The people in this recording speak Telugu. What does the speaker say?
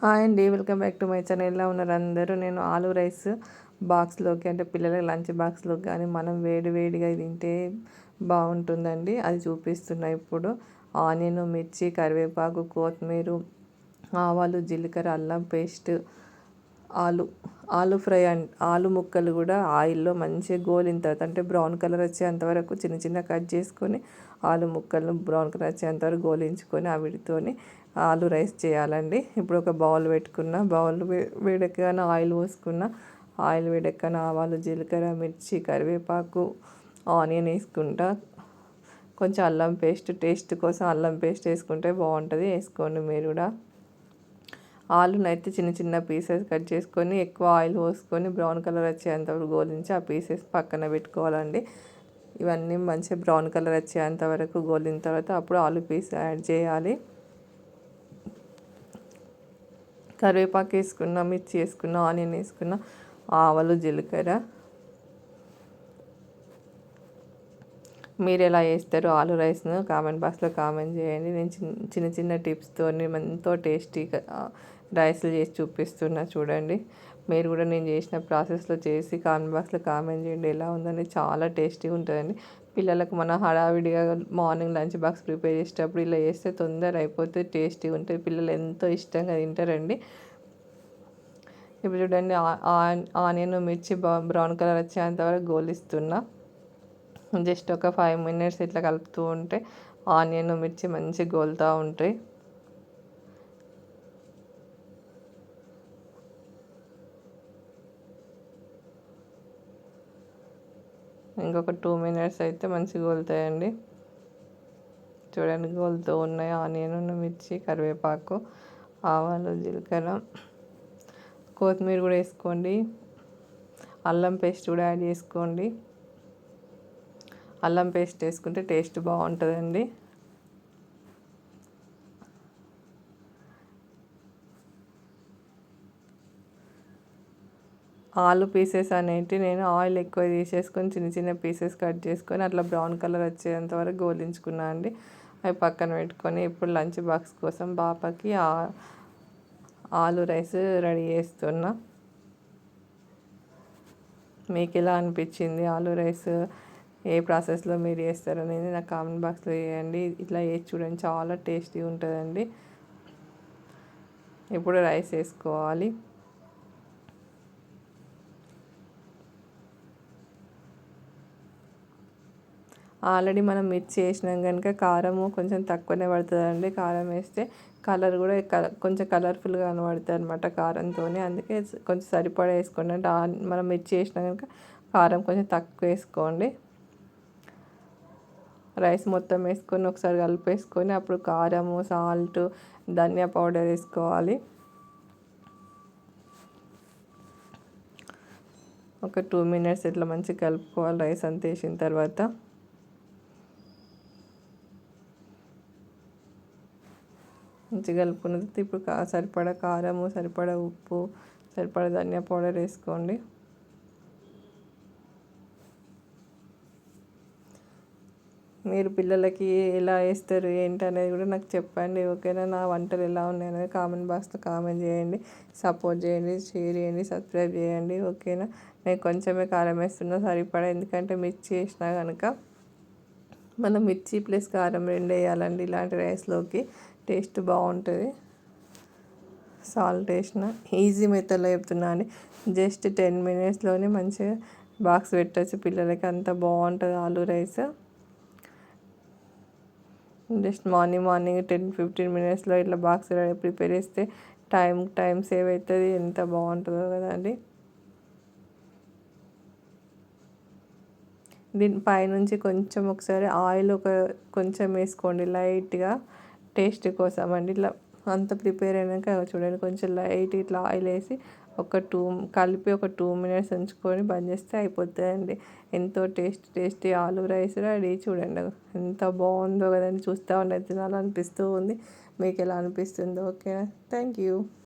హాయ్ అండి welcome back to my channel. ఎలా ఉన్నారు అందరూ? నేను ఆలు రైస్ బాక్స్లోకి అంటే పిల్లలకి లంచ్ బాక్స్లోకి కానీ మనం వేడి వేడిగా తింటే బాగుంటుందండి. అది చూపిస్తున్నా ఇప్పుడు. ఆనియన్ మిర్చి కరివేపాకు కొత్తిమీర ఆవాలు జీలకర్ర అల్లం పేస్ట్ ఆలు. ఆలు ఫ్రై అండ్ ఆలు ముక్కలు కూడా ఆయిల్లో మంచిగా గోలిన తర్వాత అంటే బ్రౌన్ కలర్ వచ్చేంతవరకు చిన్న చిన్న కట్ చేసుకొని ఆలు ముక్కలను బ్రౌన్ కలర్ వచ్చేంతవరకు గోలించుకొని వీటితోని ఆలు రైస్ చేయాలండి. ఇప్పుడు ఒక బౌల్ పెట్టుకున్న బౌల్ వేడెక్కగానే ఆయిల్ పోసుకున్న ఆయిల్ వేడెక్కన ఆవాలు జీలకర్ర మిర్చి కరివేపాకు ఆనియన్ వేసుకుంటా. కొంచెం అల్లం పేస్ట్ టేస్ట్ కోసం అల్లం పేస్ట్ వేసుకుంటే బాగుంటుంది. వేసుకోండి మీరు కూడా. ఆలునైతే చిన్న చిన్న పీసెస్ కట్ చేసుకొని ఎక్కువ ఆయిల్ పోసుకొని బ్రౌన్ కలర్ వచ్చేంతవరకు గోలించి ఆ పీసెస్ పక్కన పెట్టుకోవాలండి. ఇవన్నీ మంచిగా బ్రౌన్ కలర్ వచ్చేంత వరకు గోలిన తర్వాత అప్పుడు ఆలు పీస్ యాడ్ చేయాలి. కరివేపాకు వేసుకున్న మిర్చి వేసుకున్న ఆనియన్ వేసుకున్న ఆవలు జీలకర్ర. మీరు ఎలా చేస్తారు ఆలు రైస్ను కామెంట్ బాక్స్లో కామెంట్ చేయండి. నేను చిన్న చిన్న టిప్స్తో ఎంతో టేస్టీగా రైస్లు చేసి చూపిస్తున్నా చూడండి. మీరు కూడా నేను చేసిన ప్రాసెస్లో చేసి కామెంట్ బాక్స్లో కామెంట్ చేయండి. ఎలా ఉందని చాలా టేస్టీగా ఉంటుందండి. పిల్లలకు మనం హడావిడిగా మార్నింగ్ లంచ్ బాక్స్ ప్రిపేర్ చేసేటప్పుడు ఇలా చేస్తే తొందర అయిపోతే టేస్టీగా ఉంటుంది. పిల్లలు ఎంతో ఇష్టంగా తింటారండి. ఇప్పుడు చూడండి ఆనియన్ మిర్చి బ్రౌన్ కలర్ వచ్చేంత వరకు గోలిస్తున్నా. జస్ట్ ఒక ఫైవ్ మినిట్స్ ఇట్లా కలుపుతూ ఉంటే ఆనియన్ మిర్చి మంచిగా గోలుతూ ఉంటాయి. ఇంకొక టూ మినిట్స్ అయితే మంచిగా గోలుతాయండి. చూడండి గోలుతూ ఉన్నాయి. ఆనియన్ మిర్చి కరివేపాకు ఆవాలు జీలకర్ర. కొత్తిమీర కూడా వేసుకోండి. అల్లం పేస్ట్ కూడా యాడ్ చేసుకోండి. అల్లం పేస్ట్ వేసుకుంటే టేస్ట్ బాగుంటుందండి. ఆలు పీసెస్ అనేవి నేను ఆయిల్ ఎక్కువ తీసేసుకొని చిన్న చిన్న పీసెస్ కట్ చేసుకొని అట్లా బ్రౌన్ కలర్ వచ్చేంత వరకు గోలించుకున్నా అండి. అవి పక్కన పెట్టుకొని ఇప్పుడు లంచ్ బాక్స్ కోసం పాపకి ఆలు రైస్ రెడీ చేస్తున్నా. మీకు ఎలా అనిపించింది ఆలు రైస్? ఏ ప్రాసెస్లో మీరు చేస్తారనేది నాకు కామెంట్ బాక్స్లో వేయండి ఇట్లా వేసి చూడండి చాలా టేస్టీ ఉంటుందండి. ఇప్పుడు రైస్ వేసుకోవాలి. ఆల్రెడీ మనం మిర్చి వేసినాం కనుక కారము కొంచెం తక్కువనే పడుతుందండి. కారం వేస్తే కలర్ కూడా కొంచెం కలర్ఫుల్గా కనబడుతుంది అనమాట కారంతో అందుకే కొంచెం సరిపడా వేసుకోండి. అంటే మనం మిర్చి వేసినాం కనుక కారం కొంచెం తక్కువ వేసుకోండి. రైస్ మొత్తం వేసుకొని ఒకసారి కలిపేసుకొని అప్పుడు కారము సాల్ట్ ధనియా పౌడర్ వేసుకోవాలి. ఒక టూ మినిట్స్ ఇట్లా మంచిగా కలుపుకోవాలి రైస్ అంతా వేసిన తర్వాత. మంచిగా కలుపుకున్న ఇప్పుడు సరిపడా కారము సరిపడా ఉప్పు సరిపడా ధనియా పౌడర్ వేసుకోండి. మీరు పిల్లలకి ఎలా వేస్తారు ఏంటి అనేది కూడా నాకు చెప్పండి. ఓకేనా? నా వంటలు ఎలా ఉన్నాయి అనేది కామెంట్ బాక్స్లో కామెంట్ చేయండి. సపోర్ట్ చేయండి షేర్ చేయండి సబ్స్క్రైబ్ చేయండి. ఓకేనా? నేను కొంచెమే కారం వేస్తున్నా సరిపడా. ఎందుకంటే మిర్చి వేసినా కనుక మనం మిర్చి ప్లస్ కారం రెండు వేయాలండి ఇలాంటి రైస్లోకి. టేస్ట్ బాగుంటుంది. సాల్ట్ వేసిన ఈజీ మెథడ్లో చెప్తున్నా అని. జస్ట్ టెన్ మినిట్స్లోనే మంచిగా బాక్స్ పెట్టచ్చు. పిల్లలకి అంత బాగుంటుంది aloo rice. Just morning morning ten fifteen మినిట్స్లో ఇట్లా బాక్స్ ప్రిపేర్ చేస్తే టైం టైం సేవ్ అవుతుంది. ఎంత బాగుంటుందో కదండి దీని పైనుంచి కొంచెం ఒకసారి ఆయిల్ ఒక కొంచెం వేసుకోండి. లైట్గా టేస్ట్ కోసం అండి ఇట్లా అంత ప్రిపేర్ అయినాక చూడండి కొంచెం లైట్ ఇట్లా ఆయిల్ వేసి ఒక టూ కలిపి ఒక టూ మినిట్స్ ఉంచుకొని బంద్ చేస్తే అయిపోతుందండి ఎంతో taste tasty aloo rice ready. చూడండి ఎంత బాగుందో కదండి. చూస్తూ ఉండే తినాలనిపిస్తూ ఉంది. మీకు ఎలా అనిపిస్తుందో ఓకే థ్యాంక్ యూ.